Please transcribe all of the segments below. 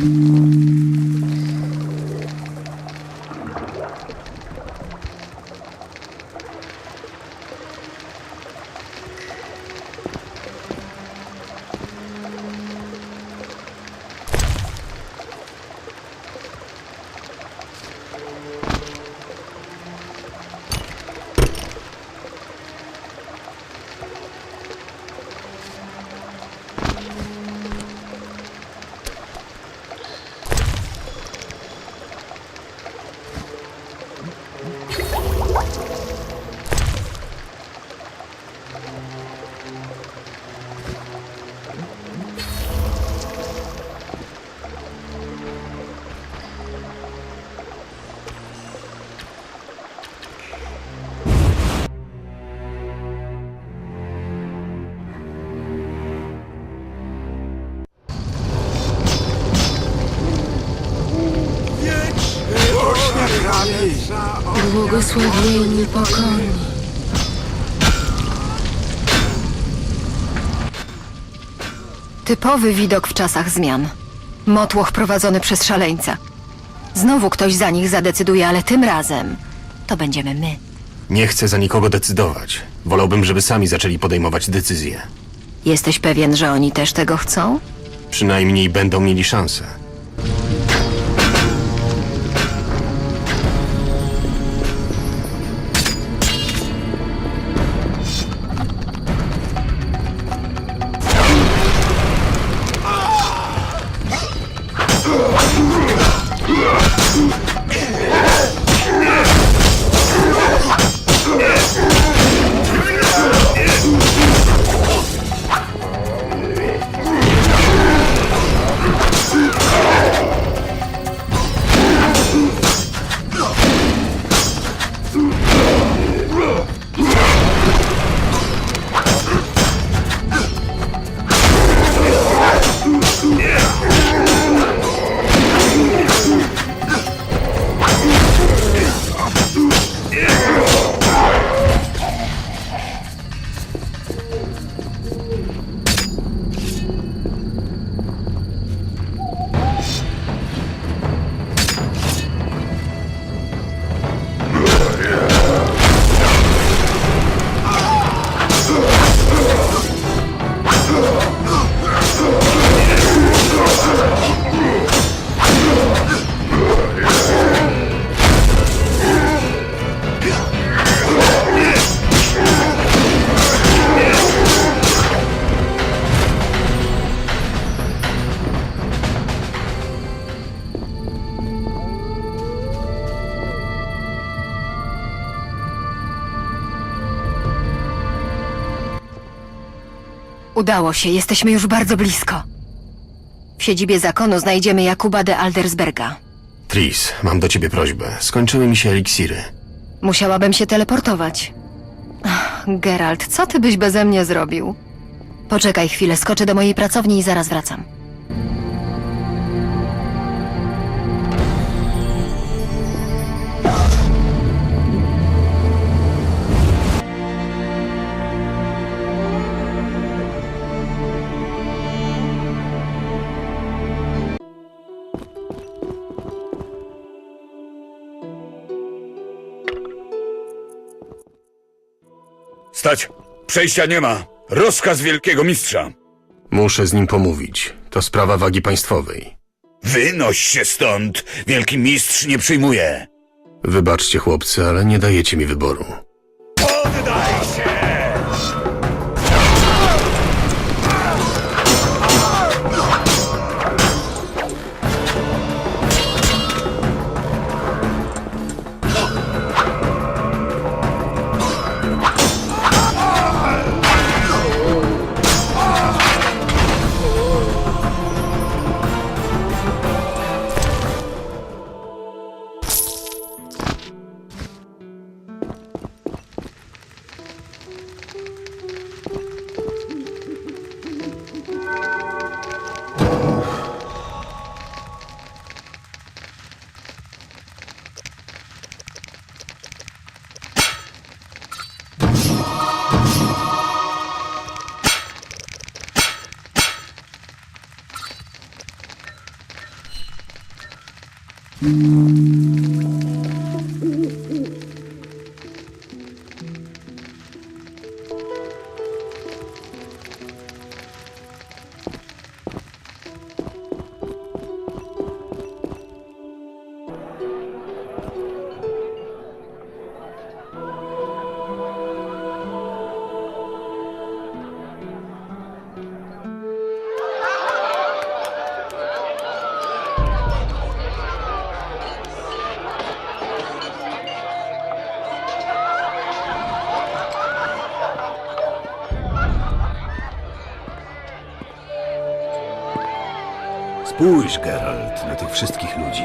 うん。Błogosławieni pokorni. Typowy widok w czasach zmian. Motłoch prowadzony przez szaleńca. Znowu ktoś za nich zadecyduje, ale tym razem to będziemy my. Nie chcę za nikogo decydować. Wolałbym, żeby sami zaczęli podejmować decyzje. Jesteś pewien, że oni też tego chcą? Przynajmniej będą mieli szansę. Udało się, jesteśmy już bardzo blisko. W siedzibie zakonu znajdziemy Jakuba de Aldersberga. Tris, mam do ciebie prośbę. Skończyły mi się eliksiry. Musiałabym się teleportować. Ach, Geralt, co ty byś beze mnie zrobił? Poczekaj chwilę, skoczę do mojej pracowni i zaraz wracam. Stać! Przejścia nie ma! Rozkaz wielkiego mistrza! Muszę z nim pomówić. To sprawa wagi państwowej. Wynoś się stąd! Wielki mistrz nie przyjmuje! Wybaczcie, chłopcy, ale nie dajecie mi wyboru. Poddaj się! Spójrz, Geralt, na tych wszystkich ludzi.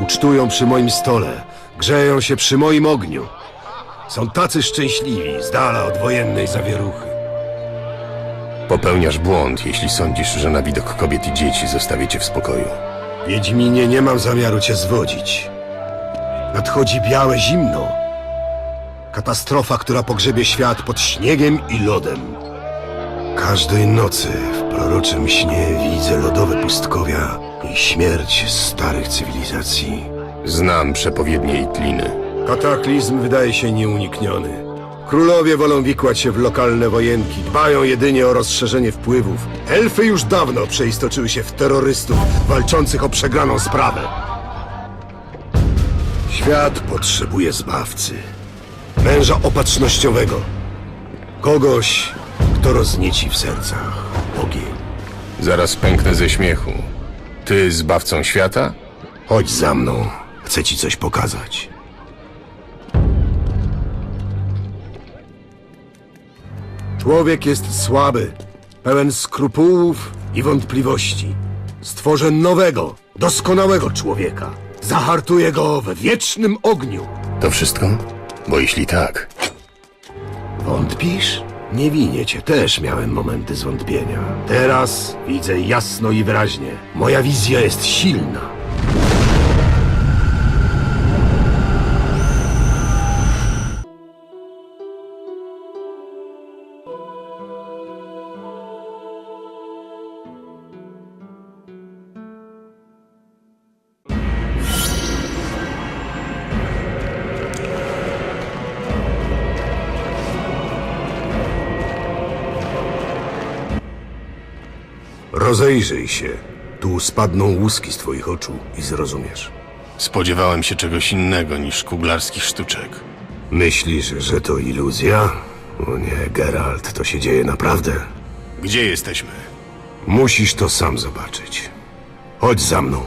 Ucztują przy moim stole, grzeją się przy moim ogniu. Są tacy szczęśliwi, z dala od wojennej zawieruchy. Popełniasz błąd, jeśli sądzisz, że na widok kobiet i dzieci zostawię cię w spokoju. Wiedźminie, nie mam zamiaru cię zwodzić. Nadchodzi białe zimno. Katastrofa, która pogrzebie świat pod śniegiem i lodem. Każdej nocy w proroczym śnie widzę lodowe pustkowia i śmierć starych cywilizacji. Znam przepowiednie i tliny. Kataklizm wydaje się nieunikniony. Królowie wolą wikłać się w lokalne wojenki, dbają jedynie o rozszerzenie wpływów. Elfy już dawno przeistoczyły się w terrorystów walczących o przegraną sprawę. Świat potrzebuje zbawcy. Męża opatrznościowego. Kogoś, kto roznieci w sercach ogień. Zaraz pęknę ze śmiechu. Ty zbawcą świata? Chodź za mną. Chcę ci coś pokazać. Człowiek jest słaby, pełen skrupułów i wątpliwości. Stworzę nowego, doskonałego człowieka. Zahartuję go we wiecznym ogniu. To wszystko? Bo jeśli tak, Wątpisz? Nie winię cię, też miałem momenty zwątpienia. Teraz widzę jasno i wyraźnie. Moja wizja jest silna. Rozejrzyj się. Tu spadną łuski z twoich oczu i zrozumiesz. spodziewałem się czegoś innego niż kuglarskich sztuczek. Myślisz, że to iluzja? O nie, Geralt, to się dzieje naprawdę. Gdzie jesteśmy? Musisz to sam zobaczyć. Chodź za mną.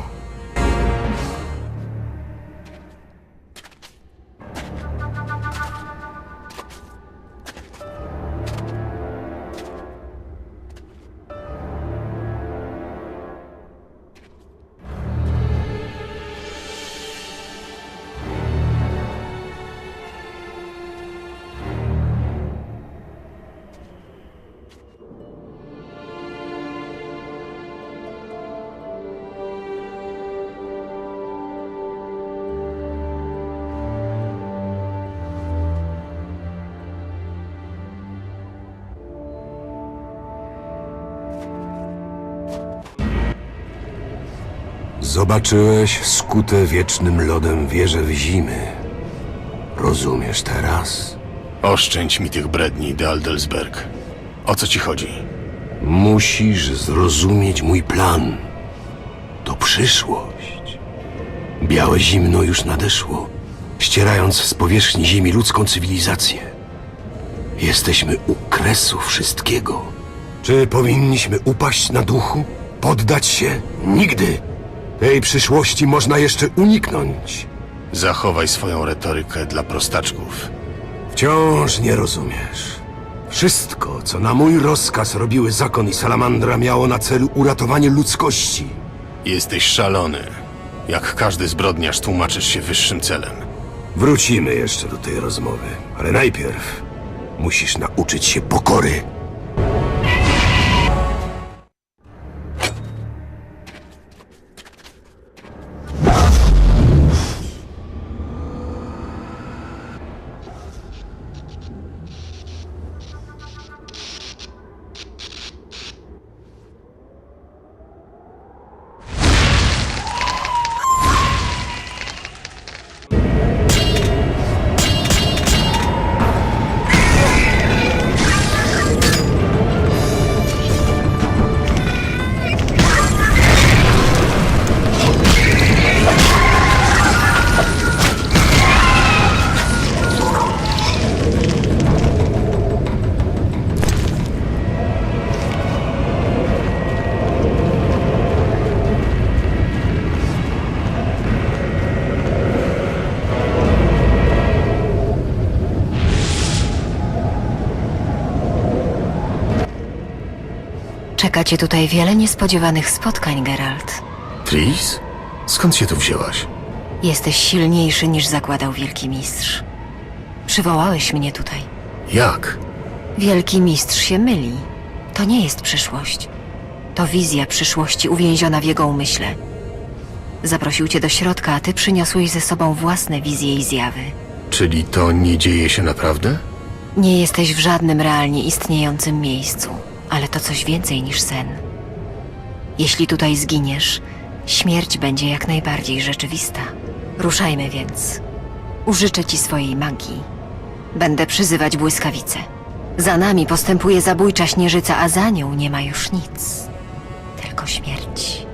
Zobaczyłeś skute wiecznym lodem wieże w zimy. Rozumiesz teraz? Oszczędź mi tych bredni, de Aldelsberg. O co ci chodzi? Musisz zrozumieć mój plan. To przyszłość. Białe zimno już nadeszło, ścierając z powierzchni ziemi ludzką cywilizację. Jesteśmy u kresu wszystkiego. Czy powinniśmy upaść na duchu? Poddać się? Nigdy! Tej przyszłości można jeszcze uniknąć. Zachowaj swoją retorykę dla prostaczków. Wciąż nie rozumiesz. Wszystko, co na mój rozkaz robiły zakon i salamandra, miało na celu uratowanie ludzkości. Jesteś szalony. Jak każdy zbrodniarz tłumaczysz się wyższym celem. Wrócimy jeszcze do tej rozmowy, ale najpierw musisz nauczyć się pokory. Cię tutaj wiele niespodziewanych spotkań, Geralt. Tris? Skąd się tu wzięłaś? Jesteś silniejszy niż zakładał Wielki Mistrz. Przywołałeś mnie tutaj. Jak? Wielki Mistrz się myli. To nie jest przyszłość. To wizja przyszłości uwięziona w jego umyśle. Zaprosił cię do środka, a ty przyniosłeś ze sobą własne wizje i zjawy. Czyli to nie dzieje się naprawdę? Nie jesteś w żadnym realnie istniejącym miejscu, ale to coś więcej niż sen. Jeśli tutaj zginiesz, śmierć będzie jak najbardziej rzeczywista. Ruszajmy więc. Użyczę ci swojej magii. Będę przyzywać błyskawice. Za nami postępuje zabójcza śnieżyca, a za nią nie ma już nic. Tylko śmierć.